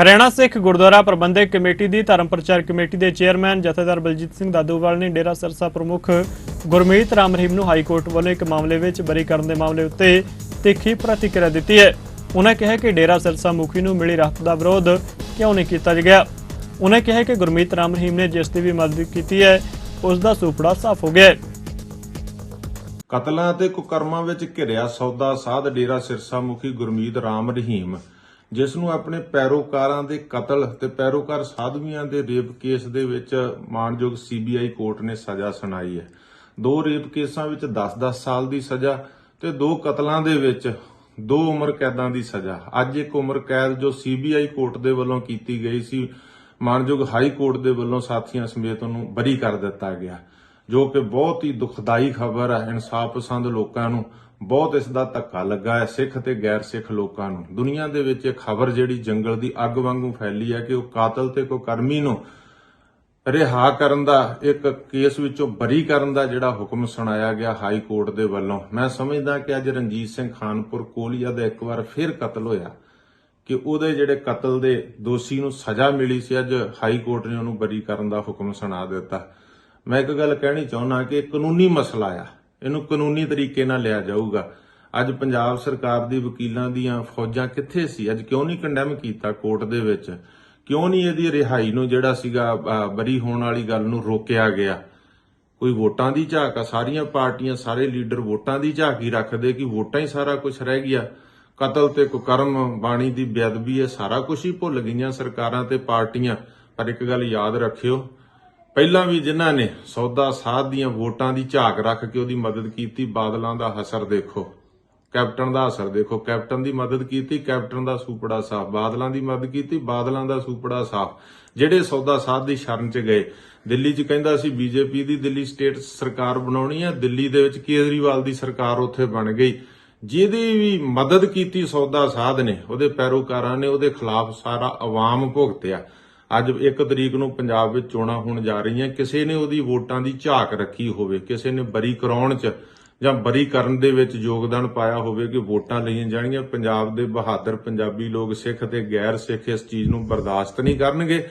Haryana Sikh Gurdwara Prabandhak committee ਦੀ ਧਰਮ ਪ੍ਰਚਾਰ ਕਮੇਟੀ ਦੇ ਚੇਅਰਮੈਨ ਜਥੇਦਾਰ ਬਲਜੀਤ ਸਿੰਘ ਦਾਦੂਵਾਲ ਨੇ ਡੇਰਾ ਸਿਰਸਾ ਪ੍ਰਮੁੱਖ ਗੁਰਮੀਤ ਰਾਮ ਰਹੀਮ ਨੂੰ ਹਾਈ ਕੋਰਟ ਵੱਲੋਂ ਇੱਕ ਮਾਮਲੇ ਵਿੱਚ ਬਰੀ ਕਰਨ ਦੇ ਮਾਮਲੇ ਉੱਤੇ ਤਿੱਖੀ ਪ੍ਰਤੀਕਿਰਿਆ ਦਿੱਤੀ ਹੈ। ਉਹਨਾਂ ਕਿਹਾ ਕਿ ਡੇਰਾ ਸਿਰਸਾ ਮੁਖੀ ਨੂੰ ਮਿਲੀ ਰਾਹਤ ਦਾ ਵਿਰੋਧ ਕਿਉਂ ਨਹੀਂ ਕੀਤਾ ਗਿਆ? ਉਹਨਾਂ ਕਿਹਾ ਕਿ ਗੁਰਮੀਤ ਰਾਮ ਰਹੀਮ ਨੇ ਜਿਸ ਦੀ ਵੀ ਮਦਦ ਕੀਤੀ ਹੈ, ਉਸ ਦਾ ਸੁਪੜਾ ਸਾਫ਼ ਹੋ ਗਿਆ ਕਤਲਾਂ ਤੇ ਕੁਕਰਮਾਂ ਵਿੱਚ ਘਿਰਿਆ ਸੌਦਾ ਸਾਧ ਡੇਰਾ ਸਿਰਸਾ ਮੁਖੀ ਗੁਰਮੀਤ ਰਾਮ ਰਹੀਮ ਜਿਸ ਨੂੰ ਆਪਣੇ ਪੈਰੋਕਾਰਾਂ ਦੇ ਕਤਲ ਤੇ ਪੈਰੋਕਾਰ ਸਾਧਵੀਆਂ ਦੇ ਰੇਪ ਕੇਸ ਦੇ ਵਿੱਚ ਮਾਨਯੋਗ ਸੀਬੀਆਈ ਕੋਰਟ ਨੇ ਸਜ਼ਾ ਸੁਣਾਈ ਹੈ। ਦੋ ਰੇਪ ਕੇਸਾਂ ਵਿੱਚ 10-10 ਸਾਲ ਦੀ ਸਜ਼ਾ ਤੇ ਦੋ ਕਤਲਾਂ ਦੇ ਵਿੱਚ ਦੋ ਉਮਰ ਕੈਦਾਂ ਦੀ ਸਜ਼ਾ। ਅੱਜ ਇੱਕ ਉਮਰ ਕੈਦ ਜੋ ਸੀਬੀਆਈ ਕੋਰਟ ਦੇ ਵੱਲੋਂ ਕੀਤੀ ਗਈ ਸੀ, ਮਾਨਯੋਗ ਹਾਈ ਕੋਰਟ ਦੇ ਵੱਲੋਂ ਸਾਥੀਆਂ ਸਮੇਤ ਉਹਨੂੰ ਬਰੀ ਕਰ ਦਿੱਤਾ ਗਿਆ। ਜੋ ਕਿ ਬਹੁਤ ਹੀ ਦੁਖਦਾਈ ਖਬਰ ਹੈ, ਇਨਸਾਫ ਪਸੰਦ ਲੋਕਾਂ ਨੂੰ। ਬਹੁਤ ਇਸ ਦਾ ਧੱਕਾ ਲੱਗਾ ਹੈ, ਸਿੱਖ ਤੇ ਗੈਰ ਸਿੱਖ ਲੋਕਾਂ ਨੂੰ। ਦੁਨੀਆ ਦੇ ਵਿੱਚ ਇਹ ਖਬਰ ਜਿਹੜੀ ਜੰਗਲ ਦੀ ਅੱਗ ਵਾਂਗੂ ਫੈਲੀ ਹੈ ਕਿ ਉਹ ਕਾਤਲ ਤੇ ਕੋ ਕਰਮੀ ਨੂੰ ਰਿਹਾ ਕਰਨ ਦਾ, ਇੱਕ ਕੇਸ ਵਿੱਚੋਂ ਬਰੀ ਕਰਨ ਦਾ ਜਿਹੜਾ ਹੁਕਮ ਸੁਣਾਇਆ ਗਿਆ ਹਾਈ ਕੋਰਟ ਦੇ ਵੱਲੋਂ। ਮੈਂ ਸਮਝਦਾ ਕਿ ਅੱਜ ਰਣਜੀਤ ਸਿੰਘ ਖਾਨਪੁਰ ਕੋਲੀਆ ਦਾ ਇੱਕ ਵਾਰ ਫਿਰ ਕਤਲ ਹੋਇਆ ਕਿ ਉਹਦੇ ਜਿਹੜੇ ਕਤਲ ਦੇ ਦੋਸ਼ੀ ਨੂੰ ਸਜ਼ਾ ਮਿਲੀ ਸੀ, ਅੱਜ ਹਾਈ ਕੋਰਟ ਨੇ ਉਹਨੂੰ ਬਰੀ ਕਰਨ ਦਾ ਹੁਕਮ ਸੁਣਾ ਦਿੱਤਾ। ਮੈਂ ਇੱਕ ਗੱਲ ਕਹਿਣੀ ਚਾਹੁੰਦਾ ਕਿ ਕਾਨੂੰਨੀ ਮਸਲਾ ਆ। ਇਹਨੂੰ ਕਾਨੂੰਨੀ ਤਰੀਕੇ ਨਾਲ ਲਿਆ ਜਾਊਗਾ। ਅੱਜ ਪੰਜਾਬ ਸਰਕਾਰ ਦੀ ਵਕੀਲਾਂ ਦੀਆਂ ਫੌਜਾਂ ਕਿੱਥੇ ਸੀ? ਅੱਜ ਕਿਉਂ ਨਹੀਂ ਕੰਡੈਮ ਕੀਤਾ ਕੋਰਟ ਦੇ ਵਿੱਚ? ਕਿਉਂ ਨਹੀਂ ਇਹਦੀ ਰਿਹਾਈ ਨੂੰ ਜਿਹੜਾ ਸੀਗਾ ਬਰੀ ਹੋਣ ਵਾਲੀ ਗੱਲ ਨੂੰ ਰੋਕਿਆ ਗਿਆ? ਕੋਈ ਵੋਟਾਂ ਦੀ ਝਾਕ ਆ? ਸਾਰੀਆਂ ਪਾਰਟੀਆਂ, ਸਾਰੇ ਲੀਡਰ ਵੋਟਾਂ ਦੀ ਝਾਕ ਹੀ ਰੱਖਦੇ ਕਿ ਵੋਟਾਂ ਹੀ ਸਾਰਾ ਕੁਝ ਰਹਿ ਗਿਆ। ਕਤਲ ਤੇ ਕੁਕਰਮ, ਬਾਣੀ ਦੀ ਬੇਅਦਬੀ, ਇਹ ਸਾਰਾ ਕੁਝ ਹੀ ਭੁੱਲ ਗਈਆਂ ਸਰਕਾਰਾਂ ਤੇ ਪਾਰਟੀਆਂ। ਪਰ ਇੱਕ ਗੱਲ ਯਾਦ ਰੱਖਿਓ ਪਹਿਲਾਂ ਵੀ ਜਿਨ੍ਹਾਂ ਨੇ ਸੌਦਾ ਸਾਧ ਦੀਆਂ ਵੋਟਾਂ ਦੀ ਝਾਕ ਰੱਖ ਕੇ ਉਹਦੀ ਮਦਦ ਕੀਤੀ, ਬਾਦਲਾਂ ਦਾ ਹਸਰ ਦੇਖੋ, ਕੈਪਟਨ ਦਾ ਅਸਰ ਦੇਖੋ, ਕੈਪਟਨ ਦੀ ਮਦਦ ਕੀਤੀ, ਕੈਪਟਨ ਦਾ ਸੂਪੜਾ ਸਾਫ਼, ਬਾਦਲਾਂ ਦੀ ਮਦਦ ਕੀਤੀ, ਬਾਦਲਾਂ ਦਾ ਸੂਪੜਾ ਸਾਫ਼। ਜਿਹੜੇ ਸੌਦਾ ਸਾਧ ਦੀ ਸ਼ਰਨ ਚ ਗਏ, ਦਿੱਲੀ ਚ ਕਹਿੰਦਾ ਸੀ ਬੀਜੇਪੀ ਦੀ, ਦਿੱਲੀ ਸਟੇਟ ਸਰਕਾਰ ਬਣਾਉਣੀ ਹੈ ਦਿੱਲੀ ਦੇ ਵਿੱਚ ਕੇਜਰੀਵਾਲ ਦੀ ਸਰਕਾਰ ਉੱਥੇ ਬਣ ਗਈ। ਜਿਹਦੀ ਵੀ ਮਦਦ ਕੀਤੀ ਸੌਦਾ ਸਾਧ ਨੇ, ਉਹਦੇ ਪੈਰੋਕਾਰਾਂ ਨੇ, ਉਹਦੇ ਖਿਲਾਫ ਸਾਰਾ ਆਵਾਮ ਭੁਗਤਿਆ। ਅੱਜ ਇੱਕ ਤਰੀਕ ਨੂੰ ਪੰਜਾਬ ਵਿੱਚ ਚੋਣਾਂ ਹੋਣ ਜਾ ਰਹੀਆਂ, ਕਿਸੇ ਨੇ ਉਹਦੀ ਵੋਟਾਂ ਦੀ ਝਾਕ ਰੱਖੀ ਹੋਵੇ, ਕਿਸੇ ਨੇ ਬਰੀ ਕਰਾਉਣ 'ਚ ਜਾਂ ਬਰੀ ਕਰਨ ਦੇ ਵਿੱਚ ਯੋਗਦਾਨ ਪਾਇਆ ਹੋਵੇ ਕਿ ਵੋਟਾਂ ਲਈਆਂ ਜਾਣਗੀਆਂ, ਪੰਜਾਬ ਦੇ ਬਹਾਦਰ ਪੰਜਾਬੀ ਲੋਕ ਸਿੱਖ ਤੇ ਗੈਰ ਸਿੱਖ ਇਸ ਚੀਜ਼ ਨੂੰ ਬਰਦਾਸ਼ਤ ਨਹੀਂ ਕਰਨਗੇ।